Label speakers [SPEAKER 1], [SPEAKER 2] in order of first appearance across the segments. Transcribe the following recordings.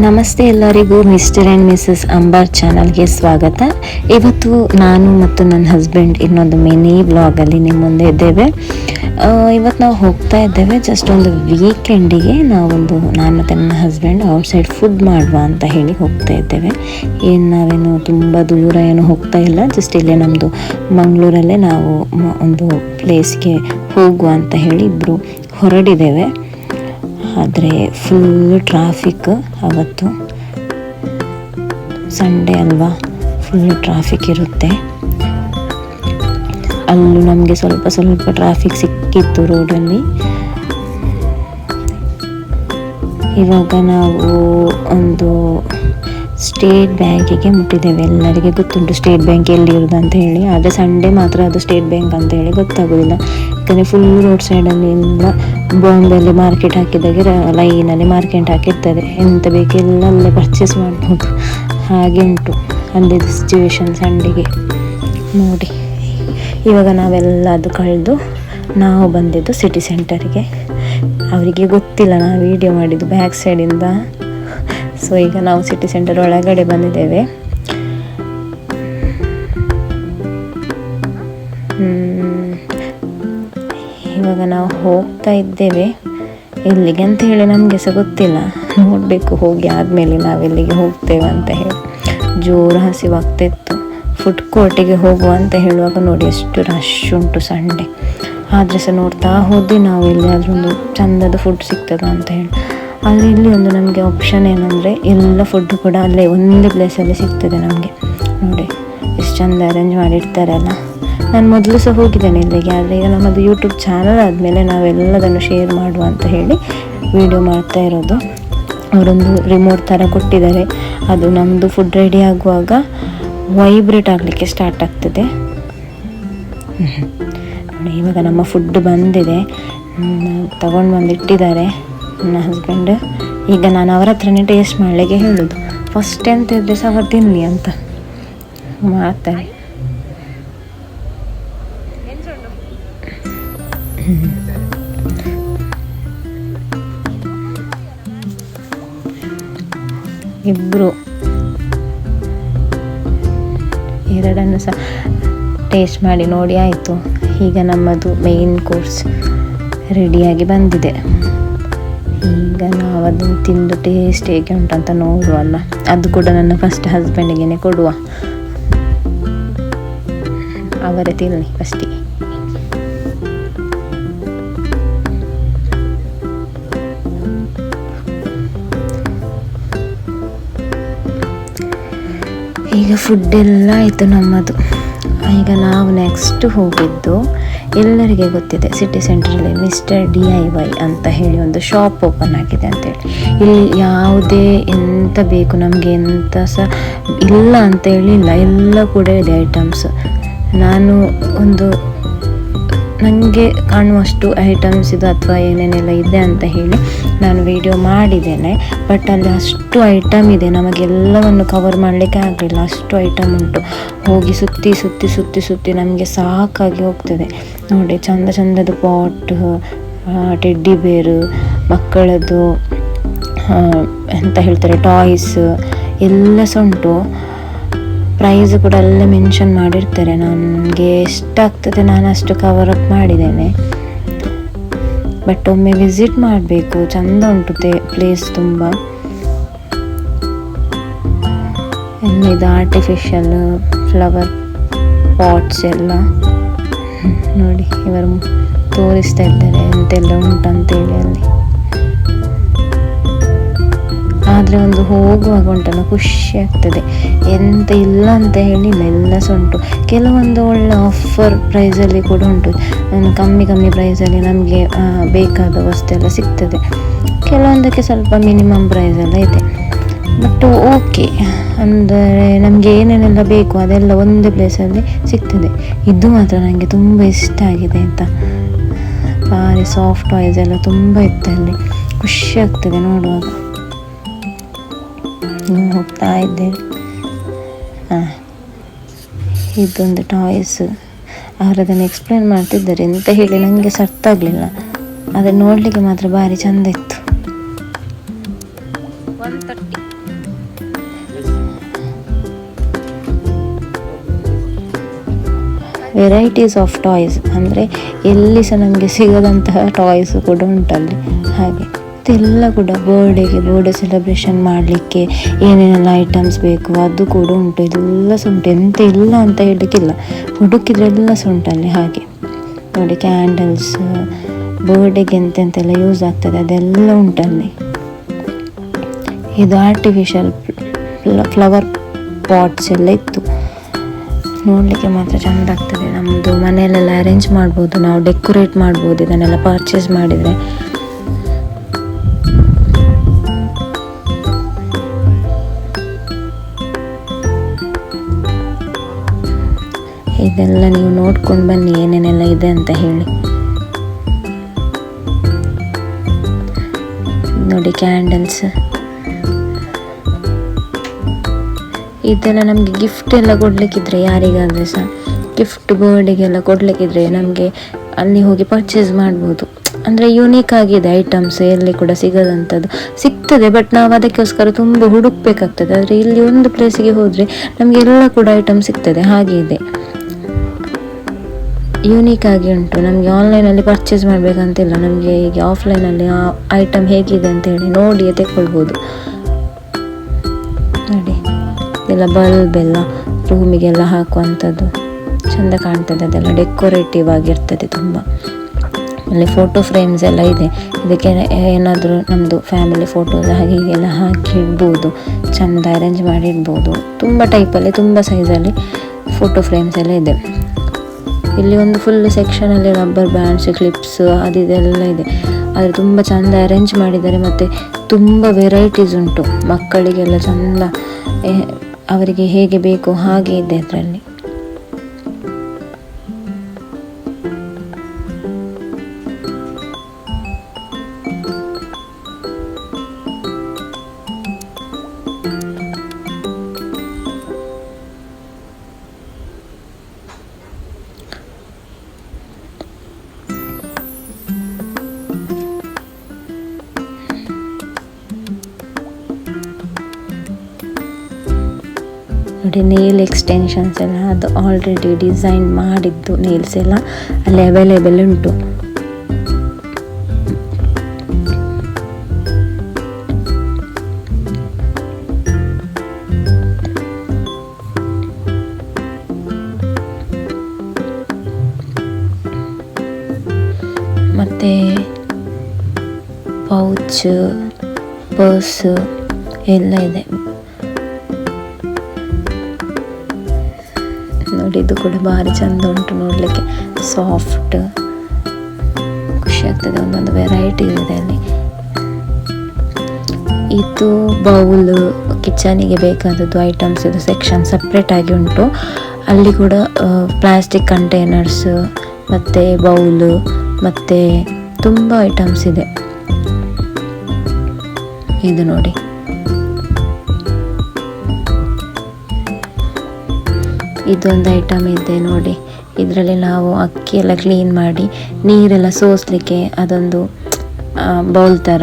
[SPEAKER 1] ನಮಸ್ತೆ ಎಲ್ಲರಿಗೂ mister and Mrs Ambar ಚಾನಲ್ಗೆ ಸ್ವಾಗತ. ಇವತ್ತು ನಾನು ಮತ್ತು ನನ್ನ ಹಸ್ಬೆಂಡ್ ಇನ್ನೊಂದು ಮಿನಿ ವ್ಲಾಗಲ್ಲಿ ನಿಮ್ಮ ಮುಂದೆ ಇದ್ದೇವೆ. ಇವತ್ತು ನಾವು ಹೋಗ್ತಾ ಇದ್ದೇವೆ. ಜಸ್ಟ್ ಒಂದು ವೀಕೆಂಡಿಗೆ ನಾವೊಂದು, ನಾನು ಮತ್ತು ನನ್ನ ಹಸ್ಬೆಂಡ್ ಔಟ್ಸೈಡ್ ಫುಡ್ ಮಾಡುವ ಅಂತ ಹೇಳಿ ಹೋಗ್ತಾ ಇದ್ದೇವೆ. ಏನು ನಾವೇನು ತುಂಬ ದೂರ ಏನು ಹೋಗ್ತಾ ಇಲ್ಲ. ಜಸ್ಟ್ ಇಲ್ಲೇ ನಮ್ಮದು ಮಂಗಳೂರಲ್ಲೇ ನಾವು ಒಂದು ಪ್ಲೇಸ್ಗೆ ಹೋಗುವ ಅಂತ ಹೇಳಿ ಇಬ್ಬರು ಹೊರಡಿದ್ದೇವೆ. ಆದರೆ ಫುಲ್ ಟ್ರಾಫಿಕ್ ಅವತ್ತು ಸಂಡೇ ಅಲ್ವಾ? ಫುಲ್ ಟ್ರಾಫಿಕ್ ಇರುತ್ತೆ. ಅಲ್ಲೂ ನಮಗೆ ಸ್ವಲ್ಪ ಸ್ವಲ್ಪ ಟ್ರಾಫಿಕ್ ಸಿಕ್ಕಿತ್ತು ರೋಡಲ್ಲಿ ಇವಾಗ ನಾವು ಒಂದು ಸ್ಟೇಟ್ ಬ್ಯಾಂಕಿಗೆ ಮುಟ್ಟಿದ್ದೇವೆ. ಎಲ್ಲರಿಗೆ ಗೊತ್ತುಂಟು ಸ್ಟೇಟ್ ಬ್ಯಾಂಕ್ ಎಲ್ಲಿ ಇರೋದು ಅಂತ ಹೇಳಿ. ಆದರೆ ಸಂಡೇ ಮಾತ್ರ ಅದು ಸ್ಟೇಟ್ ಬ್ಯಾಂಕ್ ಅಂತ ಹೇಳಿ ಗೊತ್ತಾಗೋದಿಲ್ಲ. ಯಾಕಂದರೆ ಫುಲ್ ರೋಡ್ ಸೈಡಲ್ಲಿ ಎಲ್ಲ ಬಾಂಬೆಯಲ್ಲಿ ಮಾರ್ಕೆಟ್ ಹಾಕಿದಾಗೆ ಲೈನಲ್ಲಿ ಮಾರ್ಕೆಟ್ ಹಾಕಿರ್ತಾರೆ ಎಂತ ಬೇಕೆಲ್ಲ ಅಲ್ಲೇ ಪರ್ಚೇಸ್ ಮಾಡ್ಬೋದು. ಹಾಗೆ ಉಂಟು. ಅಲ್ಲಿ ಸಿಚುವೇಶನ್ ಸಂಡೆಗೆ ನೋಡಿ. ಇವಾಗ ನಾವೆಲ್ಲ ಅದು ಕಳೆದು ನಾವು ಬಂದಿದ್ದು ಸಿಟಿ ಸೆಂಟರಿಗೆ ಅವರಿಗೆ ಗೊತ್ತಿಲ್ಲ ನಾವು ವಿಡಿಯೋ ಮಾಡಿದ್ದು ಬ್ಯಾಕ್ ಸೈಡಿಂದ ಸೊ ಈಗ ನಾವು ಸಿಟಿ ಸೆಂಟರ್ ಒಳಗಡೆ ಬಂದಿದ್ದೇವೆ. ಹ್ಮ್. ಇವಾಗ ನಾವು ಹೋಗ್ತಾ ಇದ್ದೇವೆ. ಎಲ್ಲಿಗೆ ಅಂತ ಹೇಳಿ ನಮಗೆ ಸಹ ಗೊತ್ತಿಲ್ಲ. ನೋಡಬೇಕು, ಹೋಗಿ ಆದಮೇಲೆ ನಾವೆಲ್ಲಿಗೆ ಹೋಗ್ತೇವೆ ಅಂತ ಹೇಳಿ. ಜೋರು ಹಸಿವಾಗ್ತಿತ್ತು. ಫುಡ್ ಕೋರ್ಟಿಗೆ ಹೋಗುವ ಅಂತ ಹೇಳುವಾಗ ನೋಡಿ ಎಷ್ಟು ರಶ್ ಉಂಟು ಸಂಡೆ ಆದರೆ ಸಹ ನೋಡ್ತಾ ಹೋದ್ವಿ ನಾವು ಇಲ್ಲಿ ಒಂದು ಚಂದದ ಫುಡ್ ಸಿಗ್ತದ ಅಂತ ಹೇಳಿ. ಅಲ್ಲಿ ಇಲ್ಲಿ ಒಂದು ನಮಗೆ ಆಪ್ಷನ್ ಏನಂದರೆ ಎಲ್ಲ ಫುಡ್ ಕೂಡ ಅಲ್ಲೇ ಒಂದೇ ಪ್ಲೇಸಲ್ಲಿ ಸಿಗ್ತದೆ ನಮಗೆ. ನೋಡಿ, ಎಷ್ಟು ಚಂದ ಅರೇಂಜ್ ಮಾಡಿರ್ತಾರಲ್ಲ. ನಾನು ಮೊದಲು ಸಹ ಹೋಗಿದ್ದೇನೆ ಇಲ್ಲಿಗೆ, ಆದರೆ ಈಗ ನಮ್ಮದು ಯೂಟ್ಯೂಬ್ ಚಾನಲ್ ಆದಮೇಲೆ ನಾವೆಲ್ಲದನ್ನು ಶೇರ್ ಮಾಡುವ ಅಂತ ಹೇಳಿ ವಿಡಿಯೋ ಮಾಡ್ತಾ ಇರೋದು. ಅವರೊಂದು ರಿಮೋಟ್ ಥರ ಕೊಟ್ಟಿದ್ದಾರೆ. ಅದು ನಮ್ಮದು ಫುಡ್ ರೆಡಿ ಆಗುವಾಗ ವೈಬ್ರೇಟ್ ಆಗಲಿಕ್ಕೆ ಸ್ಟಾರ್ಟ್ ಆಗ್ತದೆ. ಇವಾಗ ನಮ್ಮ ಫುಡ್ ಬಂದಿದೆ. ತಗೊಂಡು ಬಂದು ಇಟ್ಟಿದ್ದಾರೆ ನನ್ನ ಹಸ್ಬೆಂಡ್ ಈಗ ನಾನು ಅವರ ಹತ್ರನೇ ಟೇಸ್ಟ್ ಮಾಡಲಿಕ್ಕೆ ಹೇಳೋದು. ಫಸ್ಟ್ ಎಂತ ಇದ್ದರೆ ಸಹ ಅವ್ರು ತಿನ್ನಲಿ ಅಂತ ಮಾಡ್ತಾರೆ ಇಬ್ಬರು ಎರಡನ್ನು ಸಹ ಟೇಸ್ಟ್ ಮಾಡಿ ನೋಡಿ ಆಯಿತು. ಈಗ ನಮ್ಮದು ಮೇನ್ ಕೋರ್ಸ್ ರೆಡಿಯಾಗಿ ಬಂದಿದೆ. ಈಗ ನಾವು ಅದನ್ನು ತಿಂದು ಟೇಸ್ಟ್ ಹೇಗೆ ಉಂಟಂತ ನೋಡುವಲ್ಲ ಅದು ಕೂಡ ನನ್ನ ಫಸ್ಟ್ ಹಸ್ಬೆಂಡಿಗೆ ಕೊಡುವ. ಅವರೇ ತಿನ್ನಿ ಫಸ್ಟಿಗೆ ಈಗ ಫುಡ್ ಎಲ್ಲ ಆಯಿತು ನಮ್ಮದು. ಈಗ ನಾವು ನೆಕ್ಸ್ಟ್ ಹೋಗಿದ್ದು ಎಲ್ಲರಿಗೆ ಗೊತ್ತಿದೆ ಸಿಟಿ ಸೆಂಟ್ರಲ್ಲಿ ಮಿಸ್ಟರ್ ಡಿ ಐ ವೈ ಅಂತ ಹೇಳಿ ಒಂದು ಶಾಪ್ ಓಪನ್ ಆಗಿದೆ ಅಂತೇಳಿ. ಇಲ್ಲಿ ಯಾವುದೇ ಎಂತ ಬೇಕು, ನಮಗೆ ಎಂತ ಸಹ ಇಲ್ಲ ಅಂತ ಹೇಳಿಲ್ಲ, ಎಲ್ಲ ಕೂಡ ಇದೆ ಐಟಮ್ಸ್ ನಾನು ಒಂದು ನನಗೆ ಕಾಣುವಷ್ಟು ಐಟಮ್ಸ್ ಇದು ಅಥವಾ ಏನೇನೆಲ್ಲ ಇದೆ ಅಂತ ಹೇಳಿ ನಾನು ವಿಡಿಯೋ ಮಾಡಿದ್ದೇನೆ. ಬಟ್ ಅಲ್ಲಿ ಅಷ್ಟು ಐಟಮ್ ಇದೆ, ನಮಗೆಲ್ಲವನ್ನು ಕವರ್ ಮಾಡಲಿಕ್ಕೆ ಆಗಲಿಲ್ಲ. ಅಷ್ಟು ಐಟಮ್ ಉಂಟು. ಹೋಗಿ ಸುತ್ತಿ ಸುತ್ತಿ ಸುತ್ತಿ ಸುತ್ತಿ ನಮಗೆ ಸಾಕಾಗಿ ಹೋಗ್ತದೆ. ನೋಡಿ, ಚಂದ ಚಂದದ ಪಾಟ್ ಟೆಡ್ಡಿ ಬೇರು ಮಕ್ಕಳದ್ದು ಎಂತ ಹೇಳ್ತಾರೆ ಟಾಯ್ಸ್ ಎಲ್ಲ ಸಹ ಉಂಟು. ಪ್ರೈಸ್ ಕೂಡ ಎಲ್ಲ ಮೆನ್ಷನ್ ಮಾಡಿರ್ತಾರೆ. ನನಗೆ ಎಷ್ಟಾಗ್ತದೆ ನಾನು ಅಷ್ಟು ಕವರ್ ಅಪ್ ಮಾಡಿದ್ದೇನೆ. ಬಟ್ ಒಮ್ಮೆ ವಿಸಿಟ್ ಮಾಡಬೇಕು. ಚಂದ ಉಂಟು ಪ್ಲೇಸ್ ತುಂಬ. ಇದು ಆರ್ಟಿಫಿಷಿಯಲ್ ಫ್ಲವರ್ ಪಾಟ್ಸ್ ಎಲ್ಲ. ನೋಡಿ, ಇವರು ತೋರಿಸ್ತಾ ಇದ್ದಾರೆ ಎಂತೆಲ್ಲ ಉಂಟಂತೇಳಿ ಅಲ್ಲಿ. ಆದರೆ ಒಂದು ಹೋಗುವಾಗ ಉಂಟಲ್ಲ ಖುಷಿ ಆಗ್ತದೆ. ಎಂತ ಇಲ್ಲ ಅಂತ ಹೇಳಿಲ್ಲ, ಎಲ್ಲ ಸಹ ಉಂಟು ಕೆಲವೊಂದು ಒಳ್ಳೆ ಆಫರ್ ಪ್ರೈಸಲ್ಲಿ ಕೂಡ ಉಂಟು. ಕಮ್ಮಿ ಕಮ್ಮಿ ಪ್ರೈಸಲ್ಲಿ ನಮಗೆ ಬೇಕಾದ ವಸ್ತು ಎಲ್ಲ ಸಿಗ್ತದೆ. ಕೆಲವೊಂದಕ್ಕೆ ಸ್ವಲ್ಪ ಮಿನಿಮಮ್ ಪ್ರೈಸೆಲ್ಲ ಇದೆ. ಬಟ್ ಓಕೆ ಅಂದರೆ ನಮಗೆ ಏನೇನೆಲ್ಲ ಬೇಕು ಅದೆಲ್ಲ ಒಂದೇ ಪ್ಲೇಸಲ್ಲಿ ಸಿಗ್ತದೆ. ಇದು ಮಾತ್ರ ನನಗೆ ತುಂಬ ಇಷ್ಟ ಆಗಿದೆ ಅಂತ. ಭಾರಿ ಸಾಫ್ಟ್ ವಾಯ್ಸ್ ಎಲ್ಲ ತುಂಬ ಇತ್ತು ಅಲ್ಲಿ. ಖುಷಿ ಆಗ್ತದೆ ನೋಡುವಾಗ. ಸುಮ್ಮನೆ ಹೋಗ್ತಾ ಇದ್ದೆ. ಹಾಂ ಇದೊಂದು ಟಾಯ್ಸ್. ಅವರು ಅದನ್ನು ಎಕ್ಸ್ಪ್ಲೇನ್ ಮಾಡ್ತಿದ್ದಾರೆ ಅಂತ ಹೇಳಿ ನನಗೆ ಸರ್ಥ ಆಗಲಿಲ್ಲ ಅದನ್ನು ನೋಡಲಿಕ್ಕೆ ಮಾತ್ರ ಭಾರಿ ಚೆಂದ ಇತ್ತು. ವೆರೈಟೀಸ್ ಆಫ್ ಟಾಯ್ಸ್ ಅಂದರೆ ಎಲ್ಲಿ ಸಹ ನಮಗೆ ಸಿಗದಂತಹ ಟಾಯ್ಸ್ ಕೂಡ ಉಂಟಲ್ಲಿ. ಹಾಗೆ. ಇದೆಲ್ಲ ಕೂಡ ಬರ್ಡೇಗೆ ಬರ್ಡೇ ಸೆಲೆಬ್ರೇಷನ್ ಮಾಡಲಿಕ್ಕೆ ಏನೇನೆಲ್ಲ ಐಟಮ್ಸ್ ಬೇಕು, ಅದು ಕೂಡ ಉಂಟು. ಇದೆಲ್ಲ ಸುಂಟು. ಎಂತ ಇಲ್ಲ ಅಂತ ಹೇಳಲಿಕ್ಕಿಲ್ಲ. ಹುಡುಕಿದ್ರೆ ಎಲ್ಲ ಸಹ ಉಂಟಲ್ಲಿ ಹಾಗೆ. ನೋಡಿ ಕ್ಯಾಂಡಲ್ಸ್ ಬರ್ಡೇಗೆ ಎಂತೆಂತೆಲ್ಲ ಯೂಸ್ ಆಗ್ತದೆ, ಅದೆಲ್ಲ ಉಂಟಲ್ಲಿ. ಇದು ಆರ್ಟಿಫಿಷಿಯಲ್ ಫ್ಲವರ್ ಪಾಟ್ಸ್ ಎಲ್ಲ ಇತ್ತು. ನೋಡಲಿಕ್ಕೆ ಮಾತ್ರ ಚೆಂದ ಆಗ್ತದೆ. ನಮ್ಮದು ಮನೆಯಲ್ಲೆಲ್ಲ ಅರೇಂಜ್ ಮಾಡ್ಬೋದು. ನಾವು ಡೆಕೋರೇಟ್ ಮಾಡ್ಬೋದು. ಇದನ್ನೆಲ್ಲ ಪರ್ಚೇಸ್ ಮಾಡಿದರೆ. ಇದೆಲ್ಲ ನೀವು ನೋಡ್ಕೊಂಡು ಬನ್ನಿ, ಏನೇನೆಲ್ಲ ಇದೆ ಅಂತ ಹೇಳಿ. ನೋಡಿ ಕ್ಯಾಂಡಲ್ಸ್ ಇದೆಲ್ಲ ನಮಗೆ ಗಿಫ್ಟ್ ಎಲ್ಲ ಕೊಡಲಿಕ್ಕಿದ್ರೆ ಯಾರಿಗಾದ್ರೆ ಸಹ ಗಿಫ್ಟ್ ಬರ್ಡೆಗೆಲ್ಲ ಕೊಡಲಿಕ್ಕಿದ್ರೆ ನಮಗೆ ಅಲ್ಲಿ ಹೋಗಿ ಪರ್ಚೇಸ್ ಮಾಡ್ಬೋದು. ಅಂದರೆ ಯುನೀಕ್ ಆಗಿದೆ ಐಟಮ್ಸ್ ಎಲ್ಲಿ ಕೂಡ ಸಿಗದಂಥದ್ದು. ಸಿಗ್ತದೆ ಬಟ್ ನಾವು ಅದಕ್ಕೋಸ್ಕರ ತುಂಬ ಹುಡುಕ್ಬೇಕಾಗ್ತದೆ. ಆದರೆ ಇಲ್ಲಿ ಒಂದು ಪ್ಲೇಸಿಗೆ ಹೋದರೆ ನಮಗೆ ಎಲ್ಲ ಕೂಡ ಐಟಮ್ ಸಿಗ್ತದೆ, ಹಾಗೆ ಇದೆ. ಯೂನಿಕ್ ಆಗಿ ಉಂಟು. ನಮಗೆ ಆನ್ಲೈನಲ್ಲಿ ಪರ್ಚೇಸ್ ಮಾಡಬೇಕಂತಿಲ್ಲ. ನಮಗೆ ಈಗ ಆಫ್ಲೈನಲ್ಲಿ ಆ ಐಟಮ್ ಹೇಗಿದೆ ಅಂತ ಹೇಳಿ ನೋಡಿ ತೆಕ್ಕೊಳ್ಬೋದು. ನೋಡಿ. ಎಲ್ಲ ಬಲ್ಬ್ ಎಲ್ಲ ರೂಮಿಗೆಲ್ಲ ಹಾಕುವಂಥದ್ದು. ಚೆಂದ ಕಾಣ್ತದೆ ಅದೆಲ್ಲ. ಡೆಕೋರೇಟಿವ್ ಆಗಿರ್ತದೆ ತುಂಬ. ಅಲ್ಲಿ ಫೋಟೋ ಫ್ರೇಮ್ಸ್ ಎಲ್ಲ ಇದೆ. ಇದಕ್ಕೆ ಏನಾದರೂ ನಮ್ಮದು ಫ್ಯಾಮಿಲಿ ಫೋಟೋಸ್ ಹಾಗೆ ಹೀಗೆಲ್ಲ ಹಾಕಿ ಇಡ್ಬೋದು ಚೆಂದ ಅರೇಂಜ್ ಮಾಡಿ ಇಡ್ಬೋದು ತುಂಬ ಟೈಪಲ್ಲಿ ತುಂಬ ಸೈಜಲ್ಲಿ ಫೋಟೋ ಫ್ರೇಮ್ಸ್ ಎಲ್ಲ ಇದೆ. ಇಲ್ಲಿ ಒಂದು ಫುಲ್ ಸೆಕ್ಷನಲ್ಲಿ ರಬ್ಬರ್ ಬ್ಯಾಂಡ್ಸ್ ಕ್ಲಿಪ್ಸ್ ಅದಿದೆಲ್ಲ ಇದೆ. ಆದರೆ ತುಂಬ ಚೆಂದ ಅರೇಂಜ್ ಮಾಡಿದ್ದಾರೆ ಮತ್ತು ತುಂಬ ವೆರೈಟೀಸ್ ಉಂಟು. ಮಕ್ಕಳಿಗೆಲ್ಲ ಚೆಂದ ಅವರಿಗೆ ಹೇಗೆ ಬೇಕು ಹಾಗೆ ಇದೆ ಅದರಲ್ಲಿ. ನೋಡಿ ನೇಲ್ ಎಕ್ಸ್ಟೆನ್ಷನ್ಸ್ ಎಲ್ಲ ಅದು ಆಲ್ರೆಡಿ ಡಿಸೈನ್ ಮಾಡಿದ್ದು ನೇಲ್ಸ್ ಎಲ್ಲ ಅಲ್ಲಿ ಅವೈಲೇಬಲ್ ಉಂಟು. ಮತ್ತೆ ಪೌಚ್ ಪರ್ಸ್ ಎಲ್ಲ ಇದೆ. ನೋಡಿ ಇದು ಕೂಡ ಭಾರಿ ಚಂದ ಉಂಟು ನೋಡಲಿಕ್ಕೆ. ಸಾಫ್ಟ್ ಖುಷಿ ಆಗ್ತದೆ, ಒಂದೊಂದು ವೆರೈಟಿ ಇದೆ ಅಲ್ಲಿ. ಇದು ಬೌಲ್ ಕಿಚನಿಗೆ ಬೇಕಾದದ್ದು ಐಟಮ್ಸ್ ಇದು ಸೆಕ್ಷನ್ ಸಪ್ರೇಟ್ ಆಗಿ ಉಂಟು. ಅಲ್ಲಿ ಕೂಡ ಪ್ಲಾಸ್ಟಿಕ್ ಕಂಟೈನರ್ಸ್ ಮತ್ತು ಬೌಲು ಮತ್ತು ತುಂಬ ಐಟಮ್ಸ್ ಇದೆ. ಇದು ನೋಡಿ. ಇದೊಂದು ಐಟಮ್ ಇದೆ ನೋಡಿ. ಇದರಲ್ಲಿ ನಾವು ಅಕ್ಕಿ ಎಲ್ಲ ಕ್ಲೀನ್ ಮಾಡಿ, ನೀರೆಲ್ಲ ಸೋಸಲಿಕ್ಕೆ ಅದೊಂದು ಬೌಲ್ ಥರ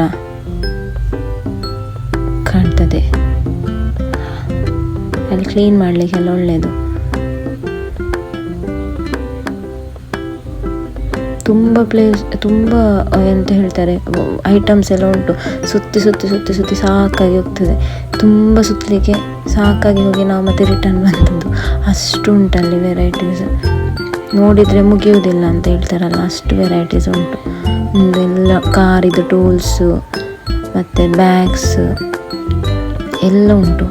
[SPEAKER 1] ಕಾಣ್ತದೆ. ಅಲ್ಲಿ ಕ್ಲೀನ್ ಮಾಡಲಿಕ್ಕೆಲ್ಲ ಒಳ್ಳೆಯದು ತುಂಬ ಪ್ಲೇಸ್ ತುಂಬ ಎಂತ ಹೇಳ್ತಾರೆ ಐಟಮ್ಸ್ ಎಲ್ಲ ಉಂಟು. ಸುತ್ತಿ ಸುತ್ತಿ ಸುತ್ತಿ ಸುತ್ತಿ ಸಾಕಾಗಿ ಹೋಗ್ತದೆ. ತುಂಬ ಸುತ್ತಲಿಕ್ಕೆ ಸಾಕಾಗಿ ಹೋಗಿ ನಾವು ಮತ್ತೆ ರಿಟರ್ನ್ ಬಂದದ್ದು. ಅಷ್ಟು ಉಂಟಲ್ಲಿ ವೆರೈಟೀಸ್ ನೋಡಿದರೆ ಮುಗಿಯುವುದಿಲ್ಲ ಅಂತ ಹೇಳ್ತಾರಲ್ಲ, ಅಷ್ಟು ವೆರೈಟೀಸ್ ಉಂಟು. ಎಲ್ಲ ಕಾರಿದು ಟೂಲ್ಸು ಮತ್ತು ಬ್ಯಾಗ್ಸ್ ಎಲ್ಲ ಉಂಟು.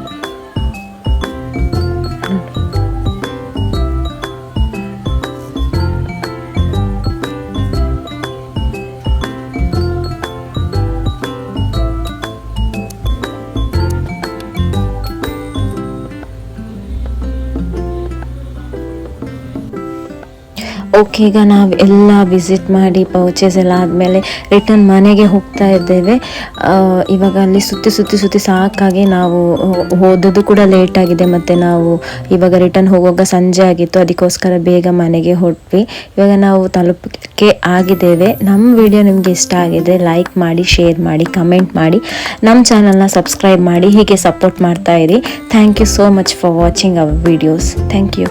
[SPEAKER 1] ಓಕೆ ಈಗ ನಾವು ಎಲ್ಲ ವಿಸಿಟ್ ಮಾಡಿ ಪರ್ಚೇಸ್ ಎಲ್ಲ ಆದಮೇಲೆ ರಿಟರ್ನ್ ಮನೆಗೆ ಹೋಗ್ತಾ ಇದ್ದೇವೆ. ಇವಾಗ ಅಲ್ಲಿ ಸುತ್ತಿ ಸುತ್ತಿ ಸುತ್ತಿ ಸಾಕಾಗಿ ನಾವು ಹೋದದ್ದು ಕೂಡ ಲೇಟ್ ಆಗಿದೆ. ಮತ್ತು ನಾವು ಇವಾಗ ರಿಟರ್ನ್ ಹೋಗುವಾಗ ಸಂಜೆ ಆಗಿತ್ತು. ಅದಕ್ಕೋಸ್ಕರ ಬೇಗ ಮನೆಗೆ ಹೊಟ್ವಿ. ಇವಾಗ ನಾವು ತಲುಪಕ್ಕೆ ಆಗಿದ್ದೇವೆ. ನಮ್ಮ ವಿಡಿಯೋ ನಿಮಗೆ ಇಷ್ಟ ಆಗಿದೆ ಲೈಕ್ ಮಾಡಿ ಶೇರ್ ಮಾಡಿ ಕಮೆಂಟ್ ಮಾಡಿ. ನಮ್ಮ ಚಾನಲ್ನ ಸಬ್ಸ್ಕ್ರೈಬ್ ಮಾಡಿ. ಹೀಗೆ ಸಪೋರ್ಟ್ ಮಾಡ್ತಾ ಇರಿ. Thank you so much for watching our videos thank you